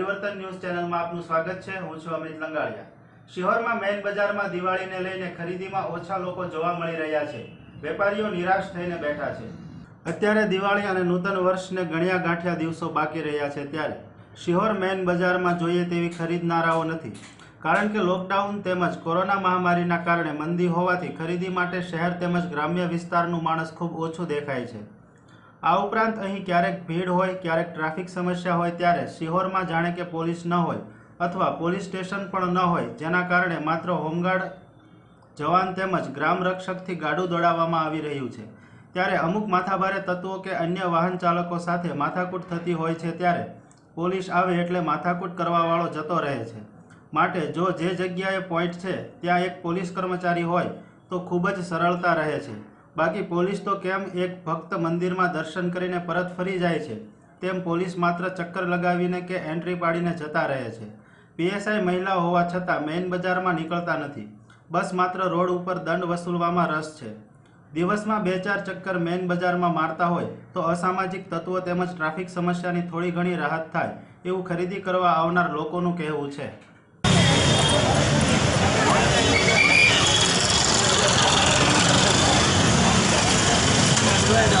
પરિવર્તન ન્યૂઝ ચેનલમાં આપનું સ્વાગત છે. હું છું અમિત લંગાળિયા શિહોરમાં મેઇન બજારમાં દિવાળીને લઈને ખરીદીમાં ઓછા લોકો જોવા મળી રહ્યા છે. વેપારીઓ નિરાશ થઈને બેઠા છે. અત્યારે દિવાળી અને નૂતન વર્ષને ગણ્યા ગાંઠ્યા દિવસો બાકી રહ્યા છે ત્યારે શિહોર મેઇન બજારમાં જોઈએ તેવી ખરીદનારાઓ નથી. કારણ કે લોકડાઉન તેમજ કોરોના મહામારીના કારણે મંદી હોવાથી ખરીદી માટે શહેર તેમજ ગ્રામ્ય વિસ્તારનું માણસ ખૂબ ઓછું દેખાય છે. આ ઉપરાંત અહીં ક્યારેક ભીડ હોય, ક્યારેક ટ્રાફિક સમસ્યા હોય ત્યારે શિહોરમાં જાણે કે પોલીસ ન હોય અથવા પોલીસ સ્ટેશન પણ ન હોય, જેના કારણે માત્ર હોમગાર્ડ જવાન તેમજ ગ્રામ રક્ષકથી ગાડું દોડાવવામાં આવી રહ્યું છે. ત્યારે અમુક માથાભારે તત્વો કે અન્ય વાહન ચાલકો સાથે માથાકૂટ થતી હોય છે ત્યારે પોલીસ આવે એટલે માથાકૂટ કરવાવાળો જતો રહે છે. માટે જો જે જગ્યાએ પોઈન્ટ છે, ત્યાં એક પોલીસ કર્મચારી હોય, તો ખૂબ જ સરળતા રહે છે. બાકી પોલીસ તો કેમ એક ભક્ત મંદિરમાં દર્શન કરીને પરત ફરી જાય છે? તેમ પોલીસ માત્ર ચક્કર લગાવીને કે એન્ટ્રી પાડીને જતા રહે છે. પીએસઆઈ મહિલા હોવા છતાં મેઇન બજારમાં નીકળતા નથી. બસ માત્ર રોડ ઉપર દંડ વસૂલવામાં રસ છે. દિવસમાં બે ચાર ચક્કર મેઇન બજારમાં મારતા હોય તો અસામાજિક તત્વો તેમજ ટ્રાફિક સમસ્યાની થોડી ઘણી રાહત થાય એવું ખરીદી કરવા આવનાર લોકોનું કહેવું છે. Ah.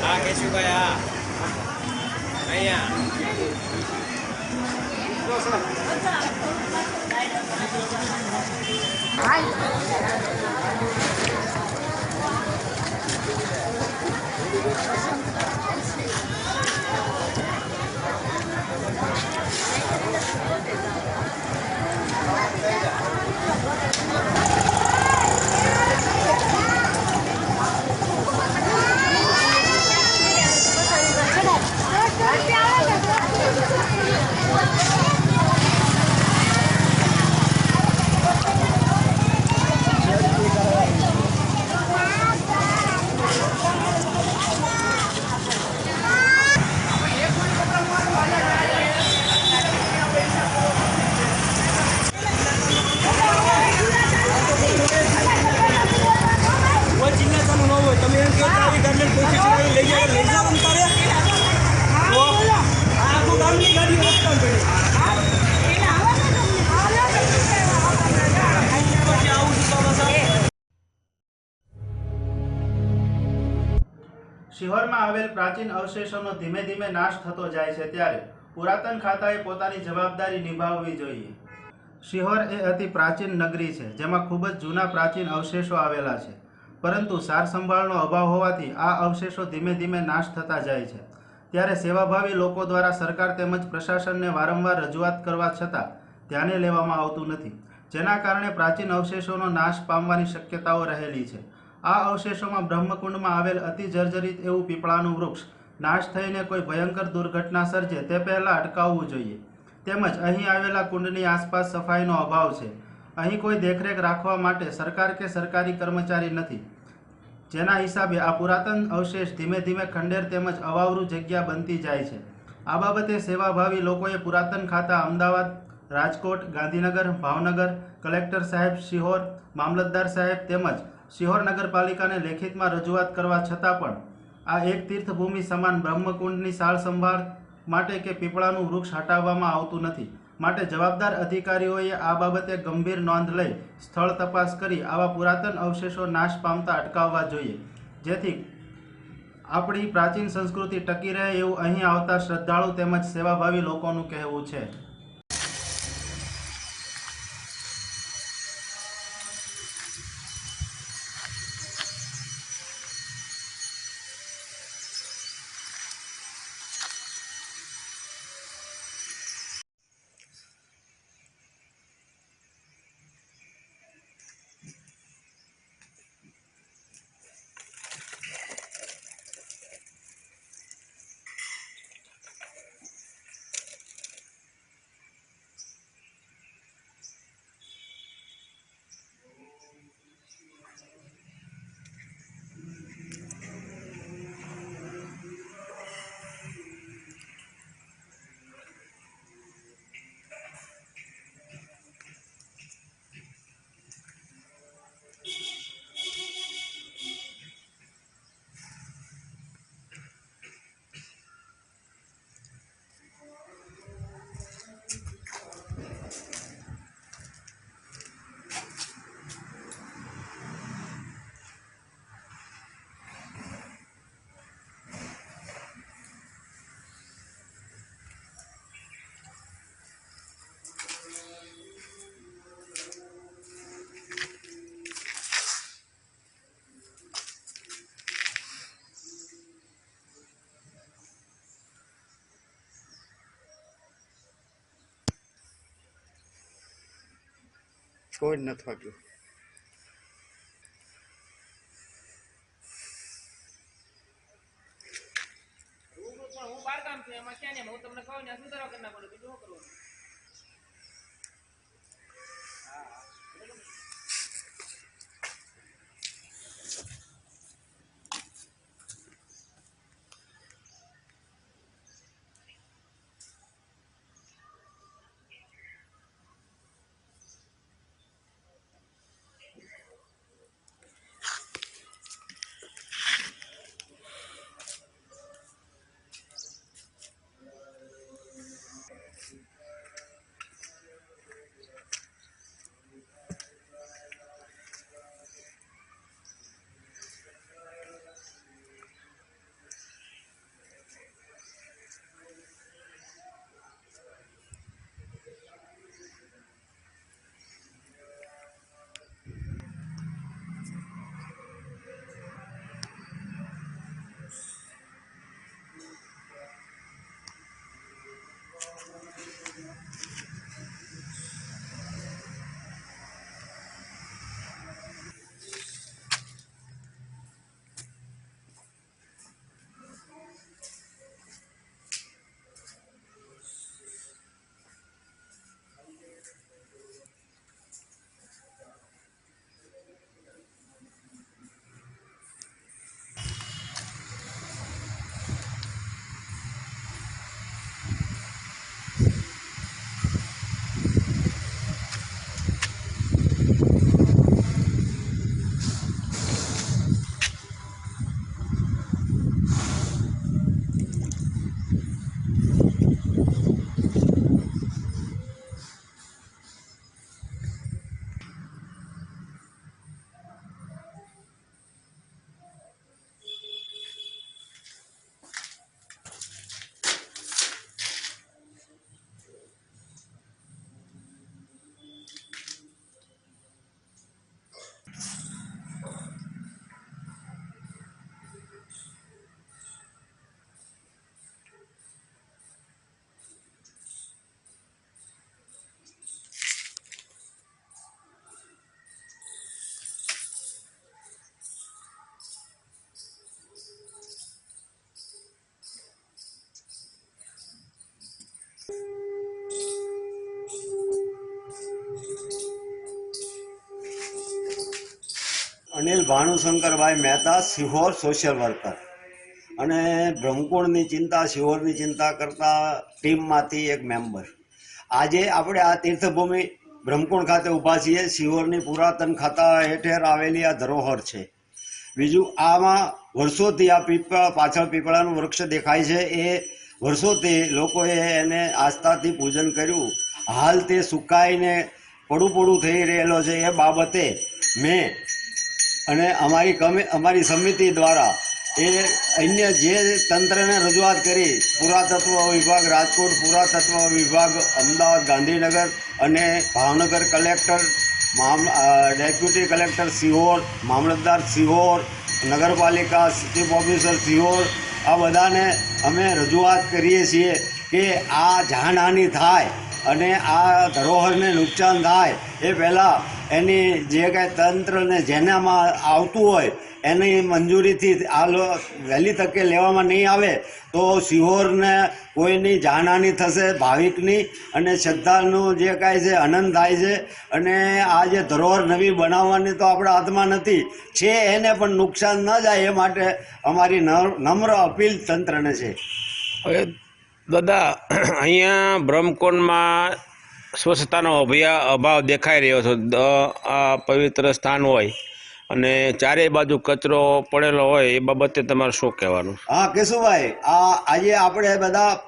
હા કેશુભાઈ હા અહીંયા કોઈ ચિંતાનું ન હોય તમે એમ કહો કે આવી ગાડીને કોઈ ખીચડી લઈ જાય લઈ જાવ તારે તો આ આખું ગામની ગાડી રોકતા પડી પછી આવું છું પાછા શિહોરમાં આવેલ પ્રાચીન અવશેષોનો ધીમે ધીમે નાશ થતો જાય છે ત્યારે પુરાતન ખાતાએ પોતાની જવાબદારી નિભાવવી જોઈએ. શિહોર એ અતિ પ્રાચીન નગરી છે, જેમાં ખૂબ જ જૂના પ્રાચીન અવશેષો આવેલા છે. પરંતુ સાર સંભાળનો અભાવ હોવાથી આ અવશેષો ધીમે ધીમે નાશ થતા જાય છે. ત્યારે સેવાભાવી લોકો દ્વારા સરકાર તેમજ પ્રશાસનને વારંવાર રજૂઆત કરવા છતાં ધ્યાને લેવામાં આવતું નથી, જેના કારણે પ્રાચીન અવશેષોનો નાશ પામવાની શક્યતાઓ રહેલી છે. આ અવશેષોમાં બ્રહ્મકુંડમાં આવેલ અતિ જર્જરિત એવું પીપળાનું વૃક્ષ નાશ થઈને કોઈ ભયંકર દુર્ઘટના સર્જે તે પહેલાં અટકાવવું જોઈએ. તેમજ અહીં આવેલા કુંડની આસપાસ સફાઈનો અભાવ છે. અહીં કોઈ દેખરેખ રાખવા માટે સરકાર કે સરકારી કર્મચારી નથી. જેના હિસાબે આ પુરાતન અવશેષ ધીમે ધીમે ખંડેર તેમજ અવાવરૂ જગ્યા બનતી જાય છે. આ બાબતે સેવાભાવી લોકોએ પુરાતન ખાતા અમદાવાદ, રાજકોટ, ગાંધીનગર, ભાવનગર, કલેક્ટર સાહેબ, શિહોર, મામલતદાર સાહેબ તેમજ શિહોર નગરપાલિકાને લેખિતમાં રજૂઆત કરવા છતાં પણ આ એક તીર્થભૂમિ સમાન બ્રહ્મકુંડની સાળ સંભાળ માટે કે પીપળાનું વૃક્ષ હટાવવામાં આવતું નથી. માટે જવાબદાર અધિકારીઓએ આ બાબતે ગંભીર નોંધ લઈ સ્થળ તપાસ કરી આવા પુરાતન અવશેષો નાશ પામતા અટકાવવા જોઈએ. જેથી આપણી પ્રાચીન સંસ્કૃતિ ટકી રહે એવું અહીં આવતા શ્રદ્ધાળુ તેમજ સેવાભાવી લોકોનું કહેવું છે. કોઈ નથી આપ્યું હું બાર કામ છું, એમાં ક્યાં ને હું તમને કહું ને સુધારો કરી નાખો બીજું શું કરવું અનિલ ભાણુશંકરભાઈ મહેતા, સિહોર સોશિયલ વર્કર અને બ્રહ્મકુંડની ચિંતા, સિહોરની ચિંતા કરતા ટીમમાંથી એક મેમ્બર આજે આપણે આ તીર્થભૂમિ બ્રહ્મકુંડ ખાતે ઊભા છીએ. સિહોરની પુરાતન ખાતા હેઠળ આવેલી આ ધરોહર છે. બીજું, આમાં વર્ષોથી આ પીપળા, પાછળ પીપળાનું વૃક્ષ દેખાય છે. એ વર્ષોથી લોકોએ એને આસ્થાથી પૂજન કર્યું. હાલ તે સુકાઈને પડું પડું થઈ રહેલો છે. એ બાબતે મેં અને અમારી કમિ, અમારી સમિતિ દ્વારા એ અન્ય જે તંત્રને રજૂઆત કરી, પુરાતત્વ વિભાગ, રાજકોટ પુરાતત્વ વિભાગ, અમદાવાદ ગાંધીનગર અને Bhavnagar collector deputy collector Sihor mamlatdar Sihor Nagarpalika chief officer Sihor આ બધાને અમે રજૂઆત કરીએ છીએ કે આ જાનહાનિ થાય અને આ ધરોહરને નુકસાન થાય. એ પહેલાં એની જે કાંઈ તંત્રને જેનામાં આવતું હોય, એની મંજૂરીથી આ વહેલી તકે લેવામાં નહીં આવે, તો સિહોરને કોઈની જાણહાની થશે, ભાવિકની. અને શ્રદ્ધાનું જે કાંઈ છે, આનંદ થાય છે. અને આ જે ધરોહર નવી બનાવવાની તો આપણા હાથમાં નથી. છે એને પણ નુકસાન ન જાય એ માટે અમારી નમ્ર અપીલ તંત્રને છે. હવે દાદા, અહીંયા બ્રહ્મકુંડમાં સ્વચ્છતાનો અભિયા અભાવ દેખાઈ રહ્યો છે. આ પવિત્ર સ્થાન હોય અને ચારેય બાજુ કચરો પડેલો હોય, એ બાબતે તમારે શું કહેવાનું? હા, કેશુભાઈ, આ આજે આપણે બધા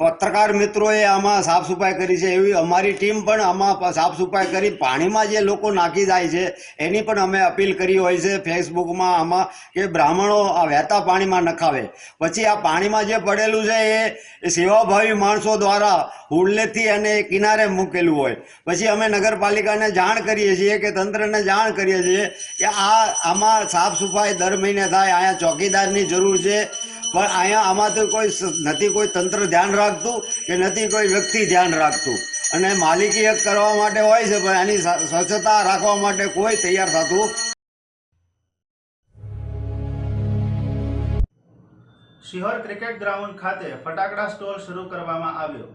પત્રકાર મિત્રોએ આમાં સાફ સફાઈ કરી છે. એવી અમારી ટીમ પણ આમાં સાફ સફાઈ કરી પાણીમાં જે લોકો નાખી જાય છે, એની પણ અમે અપીલ કરી હોય છે ફેસબુકમાં આમાં કે બ્રાહ્મણો આ વહેતા પાણીમાં નખાવે. પછી આ પાણીમાં જે પડેલું છે એ સેવાભાવી માણસો દ્વારા હુડલેથી અને કિનારે મૂકેલું હોય. પછી અમે નગરપાલિકાને જાણ કરીએ છીએ કે તંત્રને જાણ કરીએ છીએ કે આ આમાં સાફ સફાઈ દર મહિને થાય. અહીંયા ચોકીદારની જરૂર છે. પણ અહીંયા આમાં તો કોઈ નથી કોઈ તંત્ર ધ્યાન રાખતું કે નથી કોઈ વ્યક્તિ ધ્યાન રાખતું. અને માલિકી એક કરવા માટે હોય છે, પણ એની સ્વચ્છતા રાખવા માટે કોઈ તૈયાર થતું શિહોર ક્રિકેટ ગ્રાઉન્ડ ખાતે ફટાકડા સ્ટોલ શરૂ કરવામાં આવ્યો.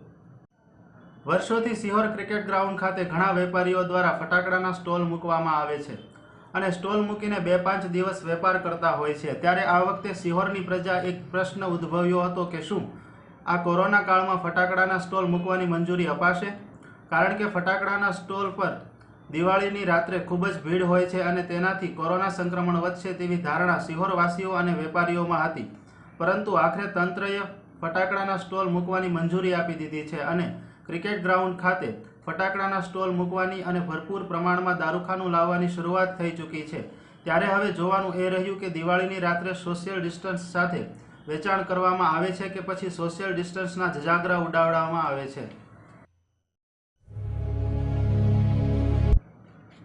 વર્ષોથી શિહોર ક્રિકેટ ગ્રાઉન્ડ ખાતે ઘણા વેપારીઓ દ્વારા ફટાકડાના સ્ટોલ મૂકવામાં આવે છે. અને સ્ટોલ મૂકીને બે પાંચ દિવસ વેપાર કરતા હોય છે. ત્યારે આ વખતે સિહોરની પ્રજા એક પ્રશ્ન ઉદ્ભવ્યો હતો કે શું? આ કોરોના કાળમાં ફટાકડાના સ્ટોલ મૂકવાની મંજૂરી અપાશે? કારણ કે ફટાકડાના સ્ટોલ પર દિવાળીની રાત્રે ખૂબ જ ભીડ હોય છે અને તેનાથી કોરોના સંક્રમણ વધશે તેવી ધારણા સિહોરવાસીઓ અને વેપારીઓમાં હતી. પરંતુ આખરે તંત્રએ ફટાકડાના સ્ટોલ મૂકવાની મંજૂરી આપી દીધી છે અને ક્રિકેટ ગ્રાઉન્ડ ખાતે ફટાકડાના સ્ટોલ મૂકવાની અને ભરપૂર પ્રમાણમાં દારૂખાનું લાવવાની શરૂઆત થઈ ચૂકી છે. ત્યારે હવે જોવાનું એ રહ્યું કે દિવાળીની રાત્રે સોશિયલ ડિસ્ટન્સ સાથે વેચાણ કરવામાં આવે છે કે પછી સોશિયલ ડિસ્ટન્સના જજાગરા ઉડાવવામાં આવે છે?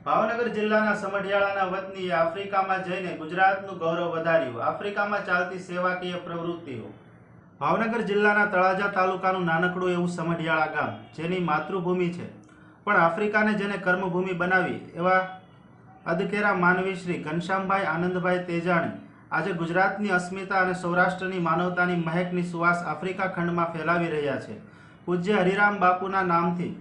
ભાવનગર જિલ્લાના સમઢિયાળાના વતનીએ આફ્રિકામાં જઈને ગુજરાતનું ગૌરવ વધાર્યું. આફ્રિકામાં ચાલતી સેવાકીય પ્રવૃત્તિઓ ભાવનગર જિલ્લાના તળાજા તાલુકાનું નાનકડું એવું સમઢિયાળા ગામ, જેની માતૃભૂમિ છે. પણ આફ્રિકાને જેને કર્મભૂમિ બનાવી એવા અદકેરા માનવી શ્રી ઘનશ્યામભાઈ આનંદભાઈ તેજાણી આજે ગુજરાતની અસ્મિતા અને સૌરાષ્ટ્રની માનવતાની મહેકની સુવાસ આફ્રિકા ખંડમાં ફેલાવી રહ્યા છે. પૂજ્ય હરિરામ બાપુના નામથી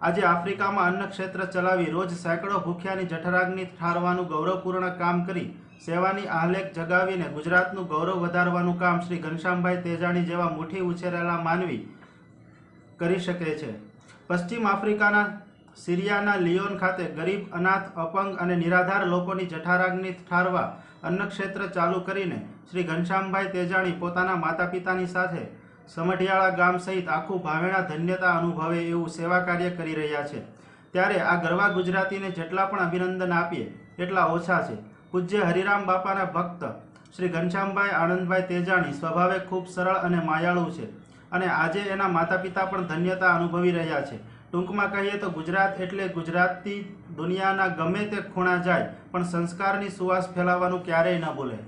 આજે આફ્રિકામાં અન્ન ક્ષેત્ર ચલાવી રોજ સેંકડો ભૂખ્યાની જઠરાગ્નિ ઠારવાનું ગૌરવપૂર્ણ કામ કરી સેવાની આહલેખ જગાવીને ગુજરાતનું ગૌરવ વધારવાનું કામ શ્રી ઘનશ્યામભાઈ તેજાણી જેવા મુઠ્ઠી ઉછેરેલા માનવી કરી શકે છે. પશ્ચિમ આફ્રિકાના સિરિયાના લિયોન ખાતે ગરીબ, અનાથ, અપંગ અને નિરાધાર લોકોની જઠારાગ્નિ ઠારવા અન્નક્ષેત્ર ચાલુ કરીને શ્રી ઘનશ્યામભાઈ તેજાણી પોતાના માતા પિતાની સાથે સમઢિયાળા ગામ સહિત આખું ભાવેણા ધન્યતા અનુભવે એવું સેવા કાર્ય કરી રહ્યા છે. ત્યારે આ ગરવા ગુજરાતીને જેટલા પણ અભિનંદન આપીએ, એટલા ઓછા છે. પૂજ્ય હરિરામ બાપાના ભક્ત શ્રી ઘનશ્યામભાઈ આનંદભાઈ તેજાણી સ્વભાવે ખૂબ સરળ અને માયાળુ છે અને આજે એના માતા પિતા પણ ધન્યતા અનુભવી રહ્યા છે. ટૂંકમાં કહીએ તો ગુજરાત એટલે ગુજરાતી દુનિયાના ગમે તે ખૂણા જાય, પણ સંસ્કારની સુવાસ ફેલાવવાનું ક્યારેય ન ભૂલે.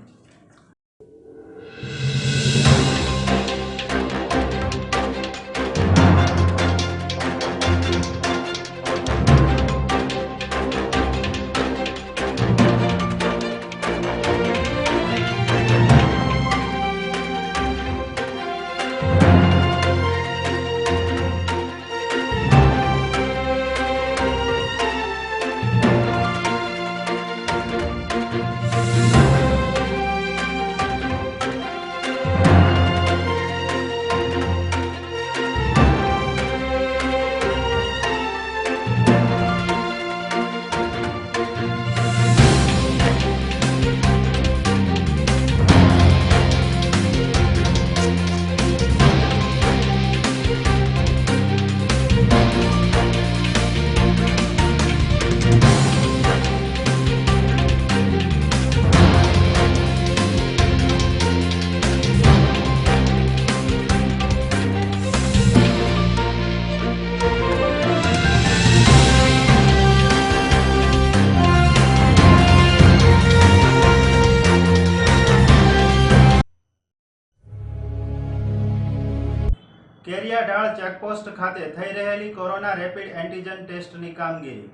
ચેકપોસ્ટ ખાતે થઈ રહેલી કોરોના રેપિડ એન્ટીજન ટેસ્ટની કામગીરી.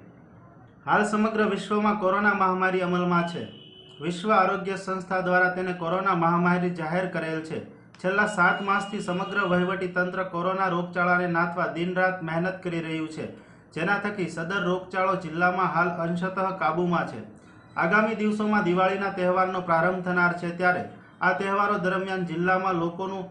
હાલ સમગ્ર વિશ્વમાં કોરોના મહામારી અમલમાં છે. વિશ્વ આરોગ્ય સંસ્થા દ્વારા તેને કોરોના મહામારી જાહેર કરેલ છે. છેલ્લા સાત માસથી સમગ્ર વહીવટી તંત્ર કોરોના રોગચાળાને નાથવા દિનરાત મહેનત કરી રહ્યું છે. જેના થકી સદર રોગચાળો જિલ્લામાં હાલ અંશતઃ કાબૂમાં છે. આગામી દિવસોમાં દિવાળીના તહેવારનો પ્રારંભ થનાર છે ત્યારે આ તહેવારો દરમિયાન જિલ્લામાં લોકોનું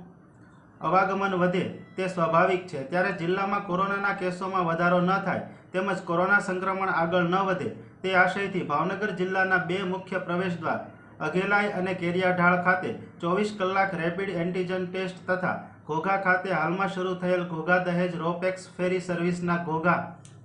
અવાગમન વધે તે સ્વાભાવિક છે. ત્યારે જિલ્લામાં કોરોનાના કેસોમાં વધારો ન થાય તેમજ કોરોના સંક્રમણ આગળ ન વધે તે આશયથી ભાવનગર જિલ્લાના બે મુખ્ય પ્રવેશદ્વાર, અઘેલાઈ અને કેરિયાઢાળ ખાતે ચોવીસ કલાક રેપિડ એન્ટીજન ટેસ્ટ તથા ઘોઘા ખાતે હાલમાં શરૂ થયેલ ઘોઘા દહેજ રોપેક્સ ફેરી સર્વિસના ઘોઘા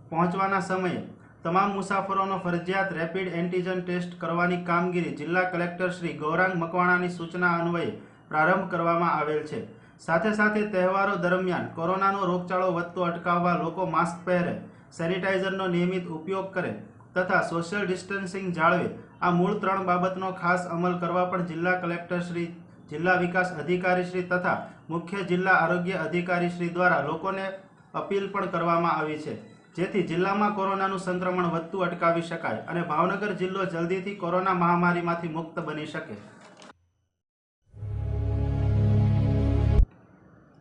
પહોંચવાના સમયે તમામ મુસાફરોનો ફરજિયાત રેપિડ એન્ટીજન ટેસ્ટ કરવાની કામગીરી જિલ્લા કલેક્ટર શ્રી ગૌરાંગ મકવાણાની સૂચના અન્વયે પ્રારંભ કરવામાં આવેલ છે. સાથે સાથે તહેવારો દરમિયાન કોરોનાનો રોગચાળો વધતો અટકાવવા લોકો માસ્ક પહેરે સેનિટાઈઝરનો નિયમિત ઉપયોગ કરે તથા સોશિયલ ડિસ્ટન્સિંગ જાળવે. આ મૂળ ત્રણ બાબતનો ખાસ અમલ કરવા પણ જિલ્લા કલેક્ટર શ્રી, જિલ્લા વિકાસ અધિકારી શ્રી તથા મુખ્ય જિલ્લા આરોગ્ય અધિકારી શ્રી દ્વારા લોકોને અપીલ પણ કરવામાં આવી છે. જેથી જિલ્લામાં કોરોનાનું સંક્રમણ વધતું અટકાવી શકાય અને ભાવનગર જિલ્લો જલ્દીથી કોરોના મહામારીમાંથી મુક્ત બની શકે.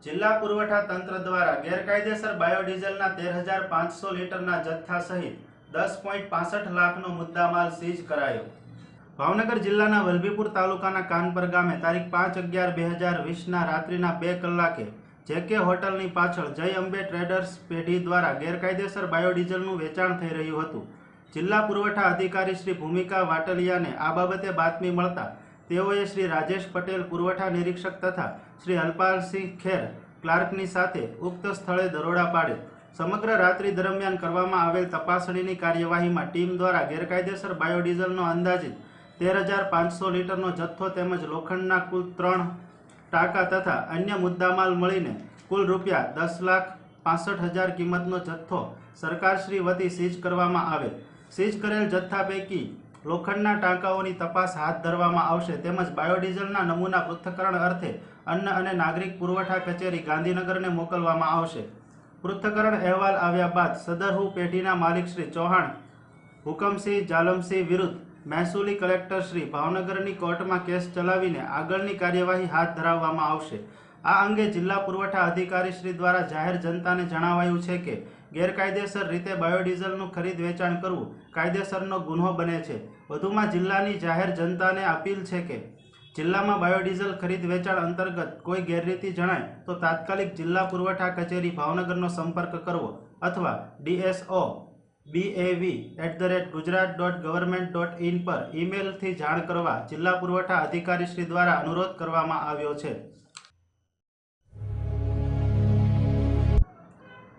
જિલ્લા પુરવઠા તંત્ર દ્વારા ગેરકાયદેસર બાયોડીઝલના તેર હજાર પાંચસો લીટરના જથ્થા સહિત દસ પોઈન્ટ પાસઠ લાખનો મુદ્દામાલ સીઝ કરાયો. ભાવનગર જિલ્લાના વલભીપુર તાલુકાના કાનપર ગામે તારીખ પાંચ અગિયાર બે હજાર વીસના રાત્રિના બે કલાકે જેકે હોટલની પાછળ જય અંબે ટ્રેડર્સ પેઢી દ્વારા ગેરકાયદેસર બાયોડીઝલનું વેચાણ થઈ રહ્યું હતું. જિલ્લા પુરવઠા અધિકારી શ્રી ભૂમિકા વાટલિયાને આ બાબતે બાતમી મળતા તેઓએ શ્રી રાજેશ પટેલ પુરવઠા નિરીક્ષક તથા શ્રી અલ્પાલસિંહ ખેર ક્લાર્કની સાથે ઉક્ત સ્થળે દરોડા પાડે. સમગ્ર રાત્રિ દરમિયાન કરવામાં આવેલ તપાસણીની કાર્યવાહીમાં ટીમ દ્વારા ગેરકાયદેસર બાયોડીઝલનો અંદાજિત તેર હજાર પાંચસો લીટરનો જથ્થો તેમજ લોખંડના કુલ ત્રણ ટાંકા તથા અન્ય મુદ્દામાલ મળીને કુલ રૂપિયા દસ લાખ પાસઠ હજાર કિંમતનો જથ્થો સરકારશ્રી વતી સીઝ કરવામાં આવે સીઝ કરેલ જથ્થા પૈકી લોખંડના ટાંકાઓની તપાસ હાથ ધરવામાં આવશે તેમજ બાયોડીઝલના નમૂના પૃથ્થકરણ અર્થે અન્ન અને નાગરિક પુરવઠા કચેરી ગાંધીનગરને મોકલવામાં આવશે. પૃથ્થકરણ અહેવાલ આવ્યા બાદ સદરહુ પેઢીના માલિક શ્રી ચૌહાણ, હુકમસિંહ જાલમસિંહ વિરુદ્ધ મહેસૂલી કલેક્ટર શ્રી ભાવનગરની કોર્ટમાં કેસ ચલાવીને આગળની કાર્યવાહી હાથ ધરાવવામાં આવશે. આ અંગે જિલ્લા પુરવઠા અધિકારી શ્રી દ્વારા જાહેર જનતાને જણાવાયું છે કે ગેરકાયદેસર રીતે બાયોડીઝલનું ખરીદ વેચાણ કરવું કાયદેસરનો ગુન્હો બને છે. વધુમાં જિલ્લાની જાહેર જનતાને અપીલ છે કે, જિલ્લામાં બાયોડીઝલ ખરીદ વેચાણ અંતર્ગત કોઈ ગેરરીતિ જણાય તો તાત્કાલિક જિલ્લા પુરવઠા કચેરી ભાવનગરનો સંપર્ક કરવો અથવા DSO BAV at the rate Gujarat dot government dot in પર ઈમેલથી જાણ કરવા જિલ્લા પુરવઠા અધિકારીશ્રી દ્વારા અનુરોધ કરવામાં આવ્યો છે.